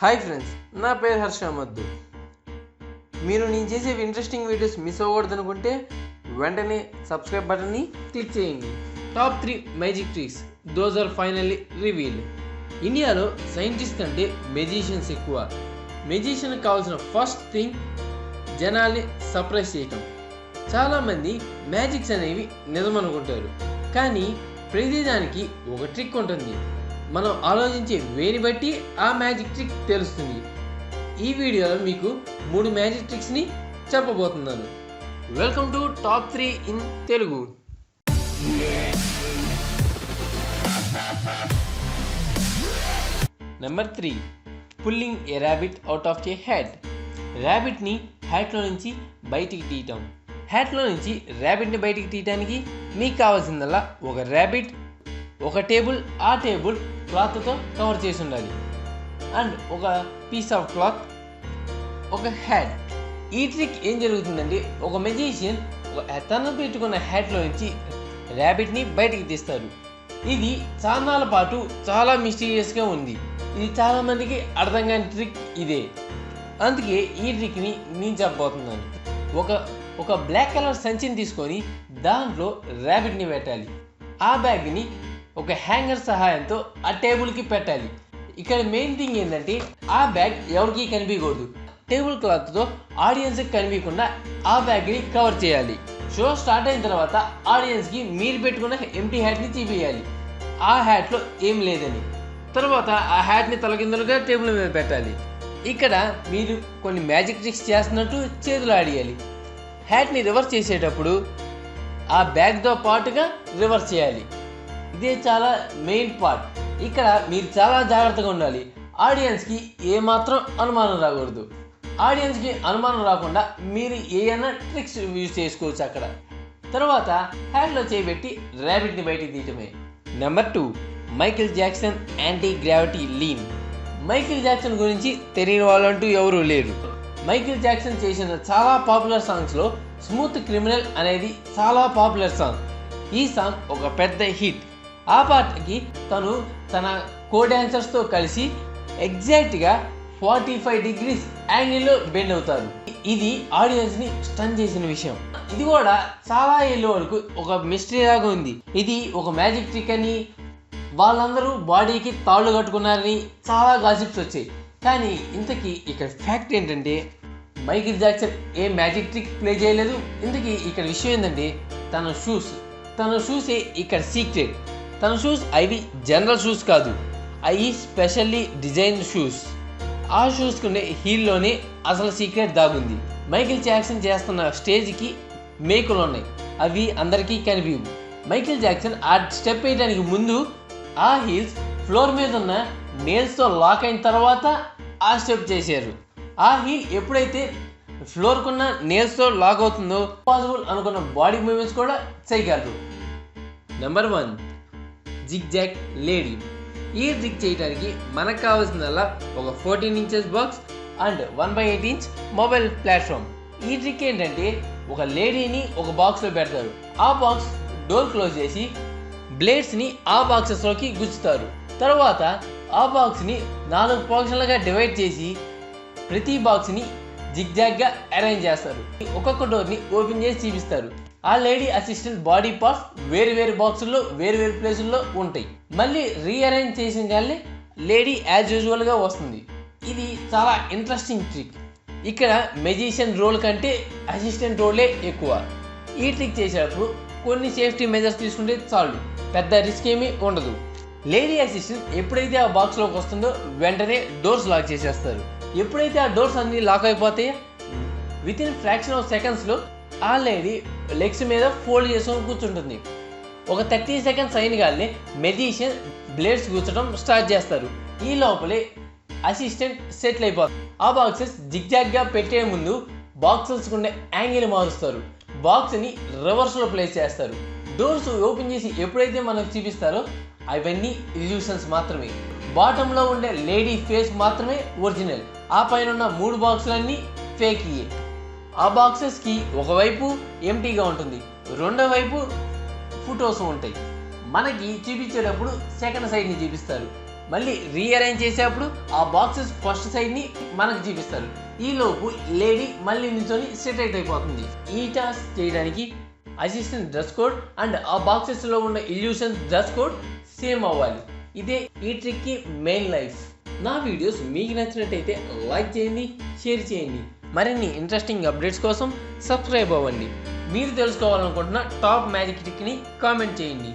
Hi friends నా పేరు హర్ష మద్దు మీరు నేను చేసే ఇంట్రెస్టింగ్ వీడియోస్ మిస్ అవ్వకూడదు అనుకుంటే వెంటనే సబ్స్క్రైబ్ బటన్ని క్లిక్ చేయండి. Top three magic tricks those are finally reveal ఇండియాలో సైంటిస్ట్ కంటే మెజిషియన్స్ ఎక్కువ. మెజిషియన్కి కావాల్సిన ఫస్ట్ థింగ్ జనాల్ని సర్ప్రైజ్ చేయటం. చాలామంది మ్యాజిక్స్ అనేవి నిజమనుకుంటారు. కానీ ప్రతిదానికి ఒక ట్రిక్ ఉంటుంది. మనం ఆలోచించే వేని బట్టి ఆ మ్యాజిక్ ట్రిక్ తెలుస్తుంది. ఈ వీడియోలో మీకు మూడు మ్యాజిక్ ట్రిక్స్ని చెప్పబోతున్నాను. Welcome to top three in Telugu number three pulling a rabbit out of a hat ర్యాబిట్ని హ్యాట్లో నుంచి బయటికి తీయటం. హ్యాట్లో నుంచి ర్యాబిట్ని బయటికి తీయటానికి మీకు కావాల్సిందల్లా ఒక ర్యాబిట్ ఒక టేబుల్ ఆ టేబుల్ క్లాత్తో కవర్ చేసి ఉండాలి అండ్ ఒక పీస్ ఆఫ్ క్లాత్ ఒక హ్యాట్ ఈ ట్రిక్ ఏం జరుగుతుందంటే ఒక మెజిషియన్ ఒక తను పెట్టుకున్న హ్యాట్లో నుంచి ర్యాబిట్ని బయటికి తీస్తారు ఇది చాలాల పాటు చాలా మిస్టీరియస్గా ఉంది. ఇది చాలామందికి అర్థం కాని ట్రిక్ ఇదే. అందుకే ఈ ట్రిక్ని నేను చెప్పబోతున్నాను. ఒక ఒక బ్లాక్ కలర్ సంచిని తీసుకొని దాంట్లో ర్యాబిట్ని పెట్టాలి. ఆ బ్యాగ్ని ఒక హ్యాంగర్ సహాయంతో ఆ టేబుల్కి పెట్టాలి. ఇక్కడ మెయిన్ థింగ్ ఏంటంటే ఆ బ్యాగ్ ఎవరికి కనిపించకూడదు. టేబుల్ క్లాత్తో ఆడియన్స్కి కనిపించకుండా ఆ బ్యాగ్ని కవర్ చేయాలి. షో స్టార్ట్ అయిన తర్వాత ఆడియన్స్కి మీరు పెట్టుకున్న ఎంటీ హ్యాట్ని తీపియాలి ఆ హ్యాట్లో ఏం లేదని. తర్వాత ఆ హ్యాట్ని తలకిందులుగా టేబుల్ మీద పెట్టాలి. ఇక్కడ మీరు కొన్ని మ్యాజిక్ ట్రిక్స్ చేస్తున్నట్టు చేతులు ఆడియాలి. హ్యాట్ని రివర్స్ చేసేటప్పుడు ఆ బ్యాగ్తో పాటుగా రివర్స్ చేయాలి. ఇదే చాలా మెయిన్ పార్ట్ ఇక్కడ మీరు చాలా జాగ్రత్తగా ఉండాలి. ఆడియన్స్కి ఏమాత్రం అనుమానం రాకూడదు. ఆడియన్స్కి అనుమానం రాకుండా మీరు ఏమైనా ట్రిక్స్ యూజ్ చేసుకోవచ్చు అక్కడ. తర్వాత హ్యాండ్లో చేయబెట్టి ర్యాబిట్ని బయటికి తీయటమే. Number two Michael Jackson anti gravity lean Michael Jackson గురించి తెలియని వాళ్ళంటూ ఎవరూ లేరు. మైకిల్ జాక్సన్ చేసిన చాలా పాపులర్ సాంగ్స్లో స్మూత్ క్రిమినల్ అనేది చాలా పాపులర్ సాంగ్ ఈ సాంగ్ ఒక పెద్ద హిట్ ఆ పాటకి తను తన కో డాన్సర్స్తో కలిసి ఎగ్జాక్ట్గా ఫార్టీ ఫైవ్ డిగ్రీస్ యాంగిల్లో బెండ్ అవుతారు. ఇది ఆడియన్స్ని స్టన్ చేసిన విషయం. ఇది కూడా చాలా ఏళ్ళ వరకు ఒక మిస్టరీ లాగా ఉంది. ఇది ఒక మ్యాజిక్ ట్రిక్ అని వాళ్ళందరూ బాడీకి తాళ్ళు కట్టుకున్నారని చాలా గాసిప్స్ వచ్చాయి. కానీ ఇంతకీ ఇక్కడ ఫ్యాక్ట్ ఏంటంటే Michael Jackson a magic trick play చేయలేదు. ఇంతకీ ఇక్కడ విషయం ఏంటంటే తన షూస్ తన షూసే ఇక్కడ సీక్రెట్ తన షూస్ అవి జనరల్ షూస్ కాదు అవి స్పెషల్లీ డిజైన్ షూస్ ఆ షూస్కునే ఉండే హీల్లోనే అసలు సీక్రెట్ దాగుంది. మైకిల్ జాక్సన్ చేస్తున్న స్టేజ్కి మేకులు ఉన్నాయి. అవి అందరికీ కనిపించవు. మైకిల్ జాక్సన్ ఆ స్టెప్ వేయడానికి ముందు ఆ హీల్స్ ఫ్లోర్ మీద ఉన్న నేల్స్తో లాక్ అయిన తర్వాత ఆ స్టెప్ చేశారు. ఆ హీల్ ఎప్పుడైతే ఫ్లోర్కున్న నేల్స్తో లాక్ అవుతుందో పాసిబుల్ అనుకున్న బాడీ మూమెంట్స్ కూడా చేయగలరు. Number one zig zag lady. ఈ జిగ్ చేయడానికి మనకు కావాల్సిందల్లా ఒక fourteen inches box and one by eight inch mobile platform ఈ ట్రిక్ ఏంటంటే ఒక లేడీని ఒక బాక్స్లో పెడతారు. ఆ బాక్స్ డోర్ క్లోజ్ చేసి బ్లేడ్స్ని ఆ బాక్సెస్లోకి గుచ్చుతారు. తర్వాత ఆ బాక్స్ని నాలుగు పోర్షన్లుగా డివైడ్ చేసి ప్రతి బాక్స్ని జిగ్జాగ్గా అరేంజ్ చేస్తారు. ఒక్కొక్క డోర్ని ఓపెన్ చేసి చూపిస్తారు. ఆ లేడీ అసిస్టెంట్ బాడీ పార్ట్స్ వేరు వేరు బాక్సుల్లో వేరు వేరు ప్లేసుల్లో ఉంటాయి. మళ్ళీ రీఅరేంజ్ చేసిన కానీ లేడీ యాజ్ యూజువల్గా వస్తుంది. ఇది చాలా ఇంట్రెస్టింగ్ ట్రిక్ ఇక్కడ మెజిషియన్ రోల్ కంటే అసిస్టెంట్ రోలే ఎక్కువ. ఈ ట్రిక్ చేసేటప్పుడు కొన్ని సేఫ్టీ మెజర్స్ తీసుకుంటే చాలు. పెద్ద రిస్క్ ఏమీ ఉండదు. లేడీ అసిస్టెంట్ ఎప్పుడైతే ఆ బాక్స్లోకి వస్తుందో వెంటనే డోర్స్ లాక్ చేసేస్తారు. ఎప్పుడైతే ఆ డోర్స్ అన్నీ లాక్ అయిపోతాయో విత్ ఇన్ ఫ్రాక్షన్ ఆఫ్ సెకండ్స్లో ఆ లేడీ లెగ్స్ మీద ఫోల్డ్ చేసుకొని కూర్చుంటుంది. ఒక థర్టీ సెకండ్స్ అయిన కానీ మెజిషియన్ బ్లేడ్స్ కూర్చడం స్టార్ట్ చేస్తారు. ఈ లోపలే అసిస్టెంట్ సెటిల్ అయిపోతుంది ఆ బాక్సెస్ జిగ్జాగ్గా పెట్టే ముందు బాక్సెస్ ఉండే యాంగిల్ మారుస్తారు. బాక్స్ని రివర్స్లో ప్లేస్ చేస్తారు. డోర్స్ ఓపెన్ చేసి ఎప్పుడైతే మనకు చూపిస్తారో అవన్నీ ఇల్యూషన్స్ మాత్రమే. బాటంలో ఉండే లేడీ ఫేస్ మాత్రమే ఒరిజినల్. ఆ పైన ఉన్న మూడు బాక్సులన్నీ ఫేక్ ఇయే. ఆ బాక్సెస్కి ఒకవైపు ఎంటీగా ఉంటుంది రెండో వైపు ఫొటోస్ ఉంటాయి. మనకి చూపించేటప్పుడు సెకండ్ సైడ్ని చూపిస్తారు. మళ్ళీ రీఅరేంజ్ చేసేటప్పుడు ఆ బాక్సెస్ ఫస్ట్ సైడ్ని మనకు చూపిస్తారు. ఈలోపు లేడీ మళ్ళీ నిల్చొని సెటరేట్ అయిపోతుంది. ఈ టాస్క్ చేయడానికి అసిస్టెంట్ డ్రెస్ కోడ్ అండ్ ఆ బాక్సెస్లో ఉన్న ఇల్యూషన్ డ్రెస్ కోడ్ సేమ్ అవ్వాలి. ఇదే ఈ ట్రిక్కి మెయిన్ లైఫ్. నా వీడియోస్ మీకు నచ్చినట్టయితే లైక్ చేయండి షేర్ చేయండి. మరిన్ని ఇంట్రెస్టింగ్ అప్డేట్స్ కోసం సబ్స్క్రైబ్ అవ్వండి. మీరు తెలుసుకోవాలనుకుంటున్న టాప్ మ్యాజిక్ ట్రిక్ని కామెంట్ చేయండి.